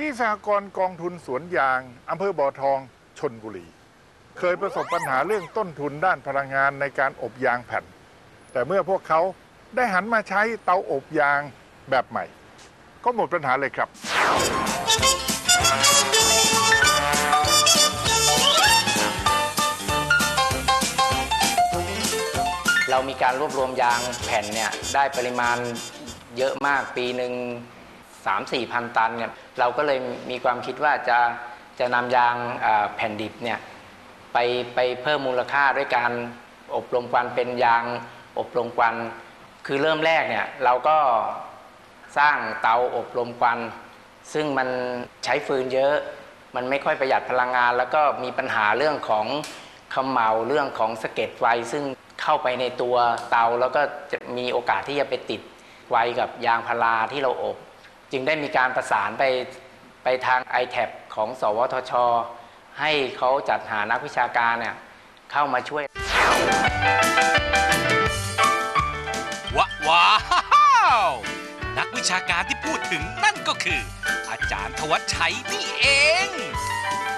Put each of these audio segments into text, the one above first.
ที่สหกรณ์กองทุนสวนยางอำเภอบ่อทองชนบุรี เคยประสบปัญหาเรื่องต้นทุนด้านพลังงานในการอบยางแผ่น แต่เมื่อพวกเขาได้หันมาใช้เตาอบยางแบบใหม่ ก็หมดปัญหาเลยครับ เรามีการรวบรวมยางแผ่นเนี่ยได้ปริมาณเยอะมากปีหนึ่ง สามสี่พันตันเนี่ยเราก็เลยมีความคิดว่าจะจะนำยางแผ่นดิบเนี่ยไปไปเพิ่มมูลค่าด้วยการอบรมควันเป็นยางอบรมควัน คือเริ่มแรกเนี่ยเราก็สร้างเตาอบรมควัน ซึ่งมันใช้ฟืนเยอะ มันไม่ค่อยประหยัดพลังงาน แล้วก็มีปัญหาเรื่องของเขมเหลาเรื่องของสะเก็ดไฟ ซึ่งเข้าไปในตัวเตาแล้วก็จะมีโอกาสที่จะไปติดไฟกับยางพาราที่เราอบ จึงได้มีการประสานไปไปทาง i t a b ของ สวทช ให้เขาจัดหานักวิชาการเนี่ยเข้ามาช่วย ว้าว้าวนักวิชาการที่พูดถึงนั่นก็คือ อาจารย์ธวัชชัยนี่เอง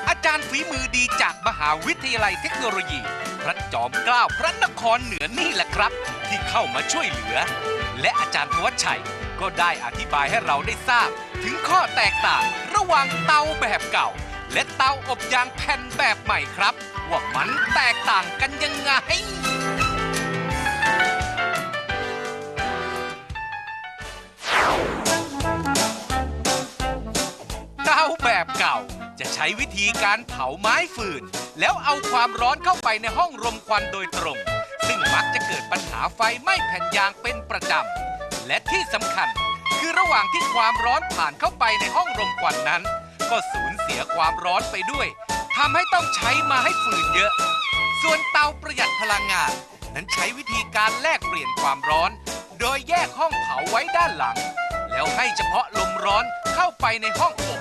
อาจารย์ฝีมือดีจากมหาวิทยาลัยเทคโนโลยี พระจอมเกล้าพระนครเหนือนี่แหละครับ ที่เข้ามาช่วยเหลือ และอาจารย์ธวัชชัย ก็ได้อธิบายให้เราได้ทราบ ถึงข้อแตกต่างระหว่างเตาแบบเก่า และเตาอบยางแผ่นแบบใหม่ครับ ว่ามันแตกต่างกันยังไงเตาแบบเก่าจะใช้วิธีการเผาไม้ฟืน แล้วเอาความร้อนเข้าไปในห้องรมควันโดยตรง ซึ่งมักจะเกิดปัญหาไฟไหม้แผ่นยางเป็นประจำ และที่สำคัญ คือระหว่างที่ความร้อนผ่านเข้าไปในห้องรมควันนั้น ก็สูญเสียความร้อนไปด้วยทำให้ต้องใช้มาให้ฟืนเยอะ ส่วนเตาประหยัดพลังงาน นั้นใช้วิธีการแลกเปลี่ยนความร้อน โดยแยกห้องเผาไว้ด้านหลัง แล้วให้เฉพาะลมร้อนเข้าไปในห้องอบ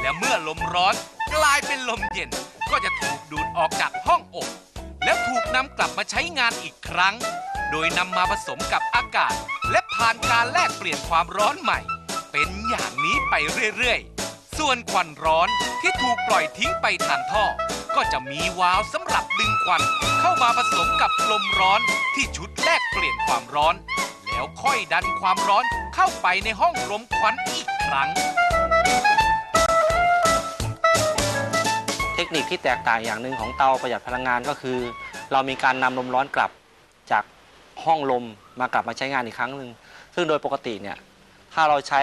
และเมื่อลมร้อนกลายเป็นลมเย็นก็จะถูกดูดออกจากห้องอบ แล้วถูกนำกลับมาใช้งานอีกครั้ง โดยนำมาผสมกับอากาศ และผ่านการแลกเปลี่ยนความร้อนใหม่ เป็นอย่างนี้ไปเรื่อยๆ ส่วนควันร้อนที่ถูกปล่อยทิ้งไปทางท่อ ก็จะมีวาล์วสำหรับดึงควันเข้ามาผสมกับลมร้อนที่ชุดแลกเปลี่ยนความร้อน แล้วค่อยดันความร้อนเข้าไปในห้องลมควันอีกครั้งเทคนิคที่แตกต่างอย่างหนึ่งของเตาประหยัดพลังงานก็คือ เรามีการนำลมร้อนกลับจาก ห้องลมมากลับมาใช้งานอีกครั้งหนึ่งซึ่งโดยปกติเนี่ยถ้าเราใช้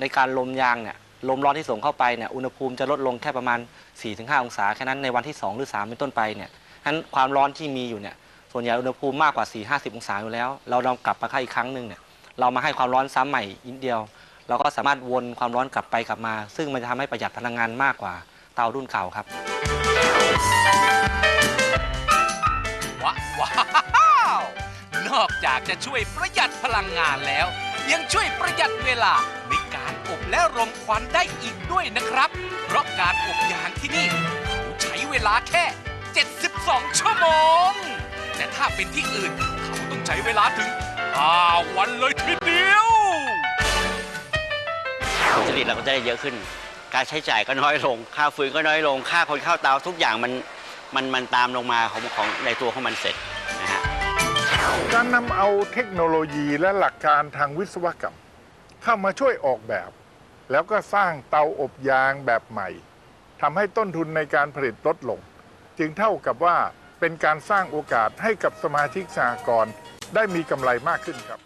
ในการลมยางเนี่ยลมร้อนที่ส่งเข้าไปเนี่ยอุณหภูมิจะลดลงแค่ประมาณ 4-5 องศาแค่นั้นในวันที่ 2 หรือ 3 เป็นต้นไปเนี่ยนั้นความร้อนที่มีอยู่เนี่ยส่วนใหญ่อุณหภูมิมากกว่า 4-50 องศาอยู่แล้ว เรานำกลับมาให้อีกครั้งหนึ่งเนี่ยเรามาให้ความร้อนซ้ำใหม่อีกเดียว เราก็สามารถวนความร้อนกลับไปกลับมา ซึ่งมันจะทำให้ประหยัดพลังงานมากกว่าเตารุ่นเก่าครับ นอกจากจะช่วยประหยัดพลังงานแล้ว ยังช่วยประหยัดเวลาในการอบและรมควันได้อีกด้วยนะครับ เพราะการอบยางที่นี่เขาใช้เวลาแค่ 72 ชั่วโมง แต่ถ้าเป็นที่อื่น เขาต้องใช้เวลาถึง 5 วันเลยทีเดียว ผลผลิตเราก็จะได้เยอะขึ้น การใช้จ่ายก็น้อยลง ค่าฟืนก็น้อยลง ค่าคนเข้าเตาทุกอย่างมันมันมันตามลงมาของของในตัวของมันเสร็จ การนำเอาเทคโนโลยีและหลักการทางวิศวกรรม เข้ามาช่วยออกแบบ แล้วก็สร้างเตาอบยางแบบใหม่ทำให้ต้นทุนในการผลิตลดลง จึงเท่ากับว่าเป็นการสร้างโอกาสให้กับสมาชิกสหกรณ์ได้มีกำไรมากขึ้นครับ